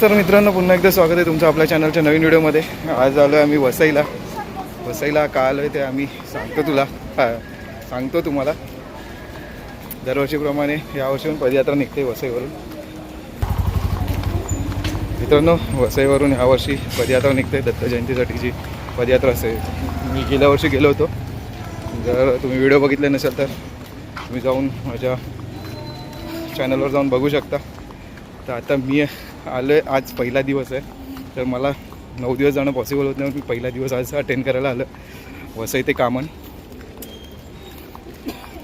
Sir मित्रांनो पुन्हा एकदा स्वागत आहे तुमचं आपल्या चॅनलच्या नवीन व्हिडिओमध्ये. आज आलो आहे आम्ही वसईला. वसईला का आलो आहे ते आम्ही सांगतो तुला. हा, सांगतो तुम्हाला. दरवर्षीप्रमाणे यावर्षी पण पदयात्रा निघते वसईवरून. मित्रांनो वसईवरून यावर्षी पदयात्रा निघते. दत्त जयंतीसाठीची पदयात्रा असते मी गेल्या वर्षी गेलो होतो. जर तुम्ही व्हिडिओ बघितले नसेल तर तुम्ही जाऊन माझ्या चॅनलवर जाऊन बघू शकता. तर आता मी आलो आहे आज पहिला दिवस आहे. तर मला नऊ दिवस जाणं पॉसिबल होत नाही. मी पहिला दिवस आज अटेंड करायला आलं वसई ते कामन.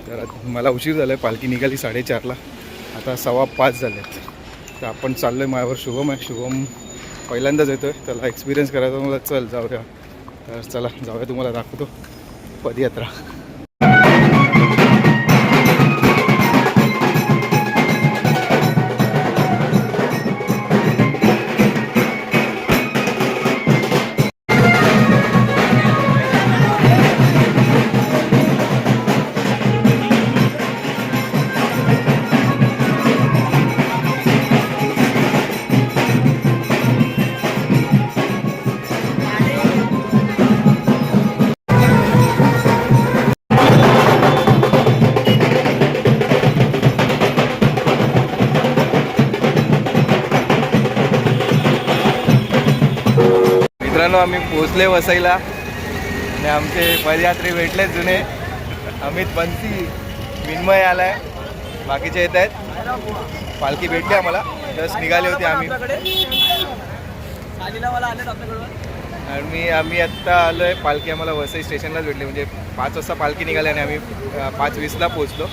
तर मला उशीर झाला आहे पालखी निघाली साडेचारला. आता सव्वा पाच झाले. तर आपण चाललो आहे माझ्यावर शुभम आहे. शुभम पहिल्यांदाच येतो आहे त्याला एक्सपिरियन्स करायचा मला चल जाऊया. तर चला जाऊया तुम्हाला दाखवतो. पदयात्रा. मित्रांनो आम्ही पोचले वसईला. आणि आमचे पदयात्री भेटले जुने. अमित बंसी विन्मय आहे बाकीचे येत आहेत. पालखी भेटली आम्हाला. जस्ट निघाले होते आम्ही. आणि मी आम्ही आत्ता आलो आहे पालखी आम्हाला वसई स्टेशनलाच भेटली. म्हणजे पाच वाजता पालखी निघाली आणि आम्ही पाच वीसला पोहोचलो.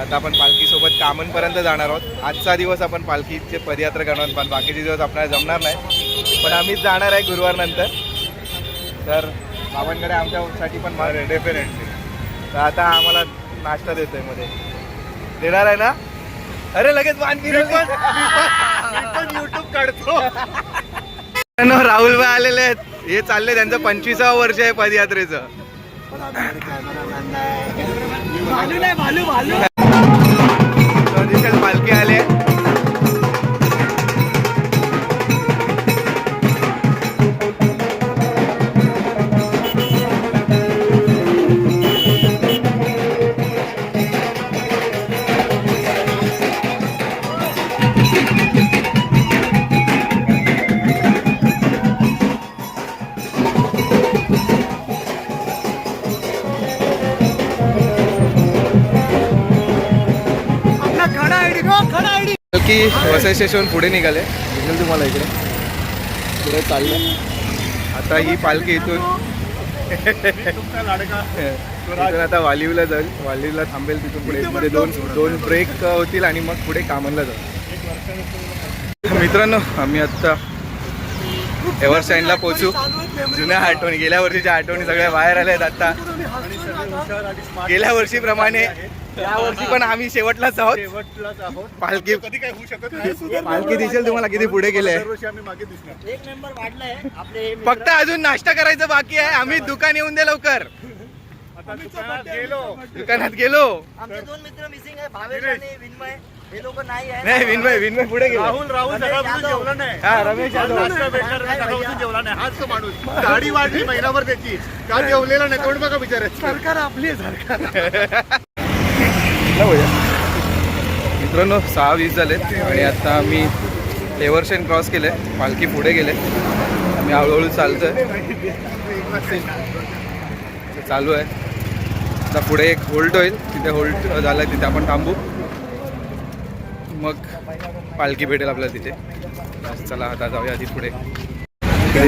आता आपण पालखीसोबत कामनपर्यंत जाणार आहोत. आजचा दिवस आपण पालखीचे पदयात्रा करणार पण बाकीचे दिवस आपल्याला जमणार नाही. पण आम्हीच जाणार आहे गुरुवारनंतर तर बाबांकडे आमच्यासाठी पण डेफिनेटली तर आता आम्हाला नाश्ता देतोयमध्ये. देणार आहे ना? अरे लगेच वाहन युट्यूब काढतो. राहुल भाई आलेले आहेत. हे चालले त्यांचं पंचवीसावं वर्ष आहे पदयात्रेचं. स्वदेशात पालखी आले. स्टेशन पुढे निघाले. दिसेल तुम्हाला इकडे. पुढे चालले. आता ही पालखी इथून इथून आता वालीवला जाईल. वालीवला थांबेल तिथून पुढे. मध्ये दोन दोन ब्रेक होतील आणि मग पुढे कामनला जाऊ. मित्रांनो आम्ही आत्ता एव्हर स्टँडला पोहोचू. जुन्या आठवणी गेल्या वर्षीच्या आठवणी सगळ्या बाहेर आल्या आहेत आता. गेल्या वर्षीप्रमाणे या वर्षी पण आम्ही शेवटलाच आहोत. शेवटलाच आहोत. पालखी कधी काय होऊ शकत नाही. पालखी दिसेल तुम्हाला किती पुढे गेले. दरवर्षी आम्ही मागे दिसणार. एक नंबर वाढलाय. आपले फक्त अजून नाश्ता करायचं बाकी आहे. आम्ही दुकान येऊन दे लवकर. आता दुकानात गेलो. दुकानात गेलो. आमचे दोन मित्र मिसिंग आहे. भावेश आणि विन्मय. हे लोक नाही आहे नाही विनमय विनमय पुढे गेलो. राहुल राहुल जेवला नाही. हा रमेश आज यादव नाश्ता भेटणार नाही, सकाळपासून जेवला नाही. हाच तो माणूस. गाडी वाढली महिनाभर त्याची. का जेवलेला नाही? कोण बघा बिचारायचं सरकार आपली सरकार. मित्रांनो सहा वीस झाले आणि आता आम्ही एव्हरशेन क्रॉस केले पालखी पुढे गेले. आम्ही हळूहळू चालतोय. आहे चालू आहे. आता पुढे एक होल्ट होईल. तिथे होल्ट झालं तिथे आपण थांबू. मग पालखी भेटेल आपल्याला तिथे. चला आता जाऊया आधी पुढे.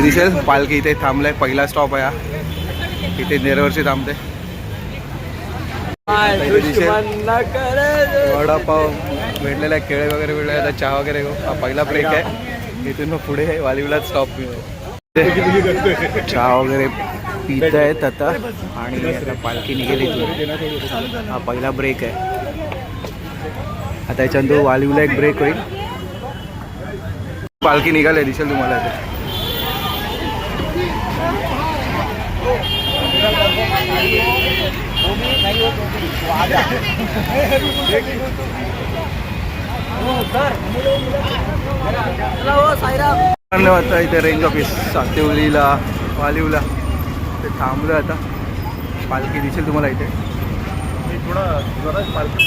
दिसेल पालखी इथे थांबलाय. पहिला स्टॉप आहे हा. इथे नेरवर्षी थांबते. वडापाव भेटलेला आहे केळे वगैरे भेटले आता चहा वगैरे हा पहिला ब्रेक आहे. इथून मग पुढे वालीवलाच स्टॉप मिळतो चहा वगैरे पित आहेत आता. आणि आता पालखी निघेल इथून. हा पहिला ब्रेक आहे. आता याच्यानंतर वालीवला एक ब्रेक होईल. पालखी निघाली दिसेल तुम्हाला इथे. धन्यवाद इथे रेंज ऑफिस सातेवलीला वालिवला ते थांबलं आता. पालखी दिसेल तुम्हाला इथे. थोडा जरा पालखी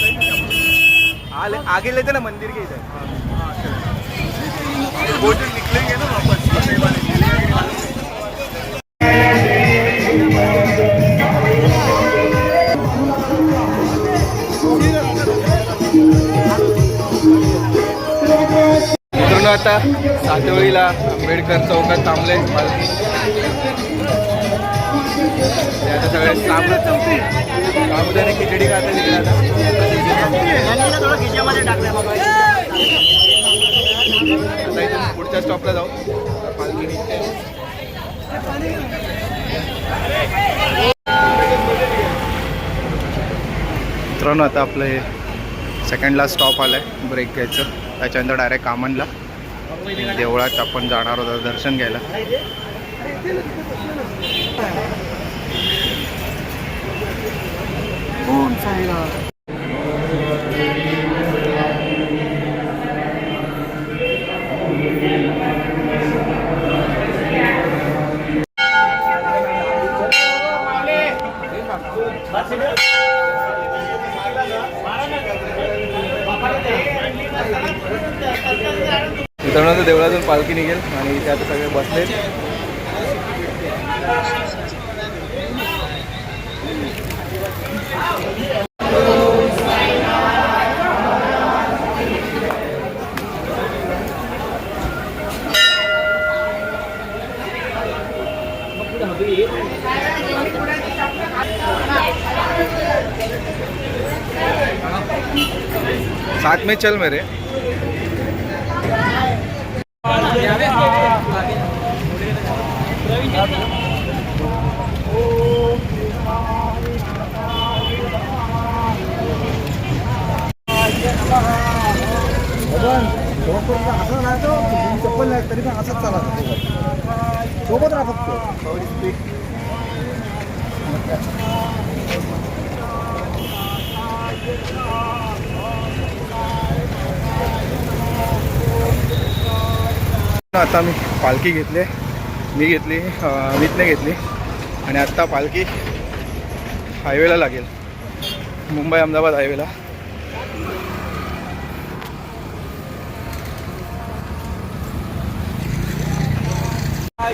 आले आगे लेते ना मंदिर के इथे बोट निकलेंगे ना वापस आता सातेवळीला आंबेडकर चौकात थांबले. आता सगळे साबुदाणे खिचडी खाते तिकडे आता. पुढच्या स्टॉपला जाऊ. पालखी मित्रांनो आता आपलं हे सेकंडला स्टॉप आलं आहे ब्रेक घ्यायचं. त्याच्यानंतर डायरेक्ट कामनला. देवळात आपण जाणार होता दर्शन घ्यायला तरुणाचं देवळातून पालखी निघेल आणि इथे आता सगळे बसले. साथ में चल मेरे। असं नाही तो चप्पल नाही तरी पण असंच चाला सोबत राहा फक्त आता मी पालखी घेतली मी घेतली अमितने घेतली. आणि आत्ता पालखी हायवेला लागेल. मुंबई अहमदाबाद हायवेला. भाई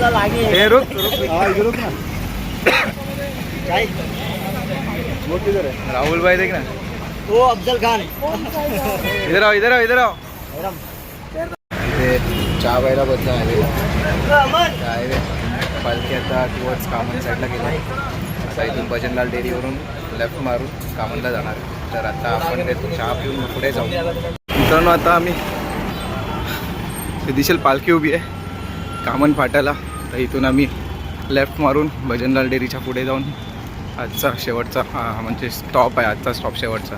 हे रुक रुक हा ना. काय है राहुल भाई देख ना. ओ अफजल खान. इधर आओ इधर आओ इधर आओ. इथे चहा प्यायला बसला हायवे पालखी आता टुवर्ड्स कामन साईडला गेला. आता इथून भजनलाल डेअरीवरून लेफ्ट मारून कामनला जाणार आहे. तर आता आपण ते चहा पिऊन पुढे जाऊ. मित्रांनो आता आम्ही ते दिसेल पालखी उभी आहे. कामन फाट्याला. तर इथून आम्ही लेफ्ट मारून भजनलाल डेअरीच्या पुढे जाऊन आजचा शेवटचा हा, म्हणजे स्टॉप आहे आजचा स्टॉप शेवटचा.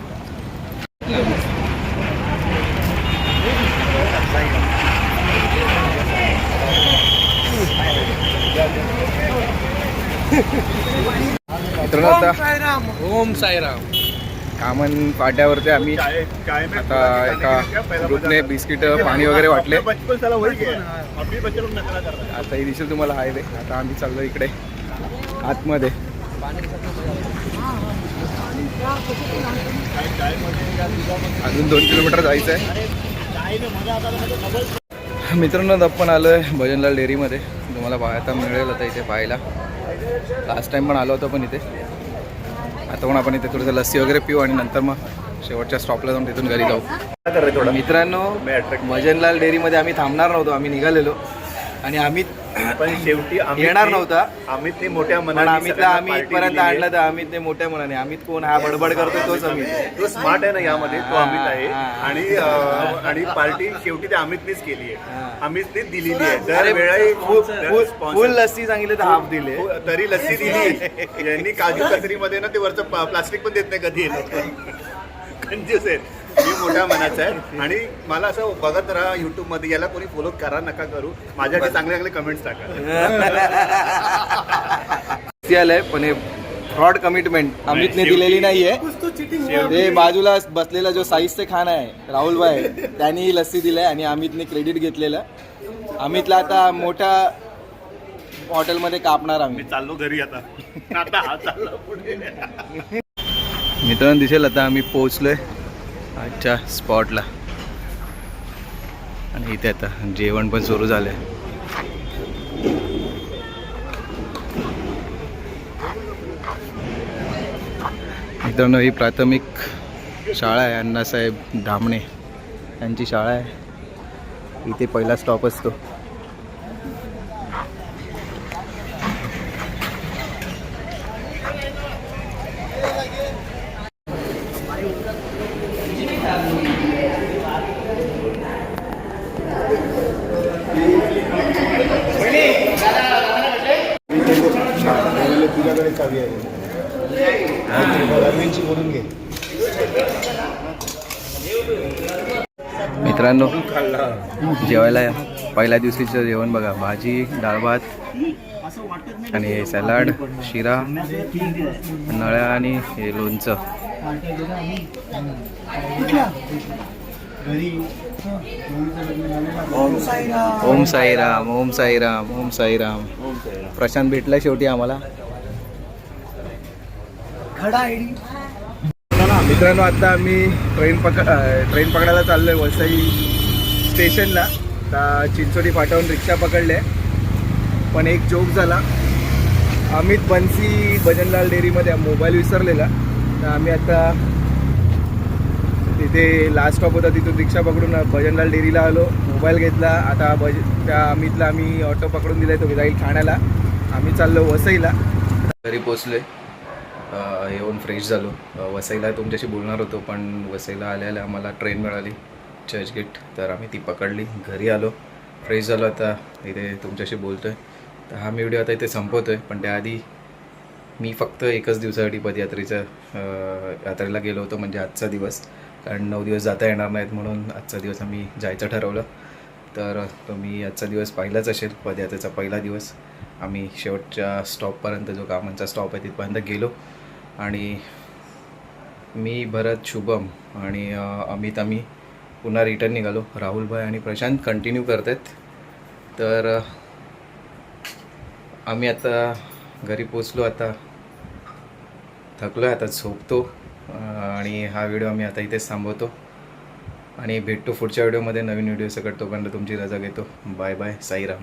मित्रांनो आता ओम साईराम. कामन फाट्यावरती आम्ही आता एका ग्रुपने बिस्किट पाणी वगैरे वाटले. आता ही दिसेल तुम्हाला हायवे आता आम्ही चाललो इकडे आतमध्ये. अजून दोन किलोमीटर जायचं आहे मित्रांनो आता आपण आलो आहे भजनलाल डेअरीमध्ये. तुम्हाला पाहता मिळेल आता इथे पाहायला. लास्ट टाइम पण आलो होतो पण इथे. आता पण आपण इथे थोडंसं लस्सी वगैरे पिऊ आणि नंतर मग शेवटच्या स्टॉपला जाऊन तिथून घरी जाऊ. मित्रांनो भजनलाल डेअरीमध्ये आम्ही थांबणार नव्हतो आम्ही निघालेलो. आणि आम्ही पण शेवटी अमितने- येणार नव्हता. अमितने मोठ्या पण मनाने अमितला सगळ्यांना आम्ही party इथपर्यंत दिलेली आहे. आणलं तर अमितने मोठ्या मनाने अमित कोण हा बडबड करतो तोच अमित तो स्मार्ट आहे ना यामध्ये तो हा, अमित आहे हा. आणि अं, आणि पार्टी शेवटी ते अमितनेच केली हा. आहे अमितनेच दिलेली आहे अरे दर वेळाही फुल- sponsor. लस्सी सांगितले तर हाफ दिले हो, तरी लस्सी दिली यांनी काजू कतरीमध्ये ना ते वरचं प्ला- प्लास्टिक पण देत नाही कधी कंजूस आहेत मी मोठ्या मनाचा आहे. आणि मला असं बघत राहा युट्यूबमध्ये याला कोणी फॉलो करा नका करू. माझ्याकडे चांगले चांगले कमेंट्स टाका. आलंय पण हे फ्रॉड कमिटमेंट अमितने दिलेली नाहीये. ते बाजूला बसलेला जो साईजचे खान आहे राहुल भाई त्यांनी ही लस्सी दिलाय आणि अमितने क्रेडिट घेतलेलं. अमितला आता मोठ्या हॉटेलमध्ये कापणार आम्ही. मी चाललो घरी आता. आता हा चाललो पुढे. मित्रांनो दिसेल आता आम्ही पोहोचलोय. आजच्या स्पॉटला. आणि इथे आता जेवण पण सुरू झालं आहे मित्रांनो ही प्राथमिक शाळा आहे. अण्णासाहेब धामणे यांची शाळा आहे. इथे पहिला स्टॉप असतो. मित्रांनो जेवायला पहिल्या दिवशीचं जेवण बघा. भाजी डाळ भात आणि सॅलाड शिरा नळ्या आणि हे लोणचं. ओम साईराम ओम साईराम ओम साईराम प्रशांत भेटला शेवटी आम्हाला. मित्रांनो आता आम्ही ट्रेन पकड ट्रेन पकडायला चाललोय वसई स्टेशनला. आता चिंचोडी फाटावून रिक्षा पकडले. पण एक जोक झाला. अमित बन्सी भजनलाल डेअरीमध्ये मोबाईल विसरलेला. तर आम्ही आता तिथे लास्ट स्टॉप होता तिथून रिक्षा पकडून भजनलाल डेअरीला आलो. मोबाईल घेतला. आता भज त्या अमितला आम्ही ऑटो पकडून दिला तो जाईल ठाण्याला. आम्ही चाललो वसईला. घरी पोचलोय येऊन फ्रेश झालो. वसईला तुमच्याशी बोलणार होतो पण वसईला आल्याला आम्हाला ट्रेन मिळाली चर्चगेट तर आम्ही ती पकडली घरी आलो. फ्रेश झालो आता इथे तुमच्याशी बोलतो आहे तर हा मी व्हिडिओ आता इथे संपवतो आहे पण त्याआधी मी फक्त एकच दिवसासाठी पदयात्रेचं यात्रेला गेलो होतो म्हणजे आजचा दिवस. कारण नऊ दिवस जाता येणार नाहीत म्हणून आजचा दिवस आम्ही जायचं ठरवलं. तर तुम्ही आजचा दिवस पाहिलाच असेल पदयात्रेचा पहिला दिवस. आम्ही शेवटच्या स्टॉपपर्यंत जो कामांचा स्टॉप आहे तिथपर्यंत गेलो. आणि मी भरत शुभम आणि अमित आम्ही पुन्हा रिटर्न निघालो. राहुलभाई आणि प्रशांत कंटिन्यू करत आहेत तर आम्ही आता घरी पोचलो आता थकलो आहे आता झोपतो. आणि हा व्हिडिओ आम्ही आता इथेच थांबवतो. आणि भेटतो पुढच्या व्हिडिओमध्ये नवीन व्हिडिओ सकट तोपर्यंत तुमची रजा घेतो. Bye bye Sairam.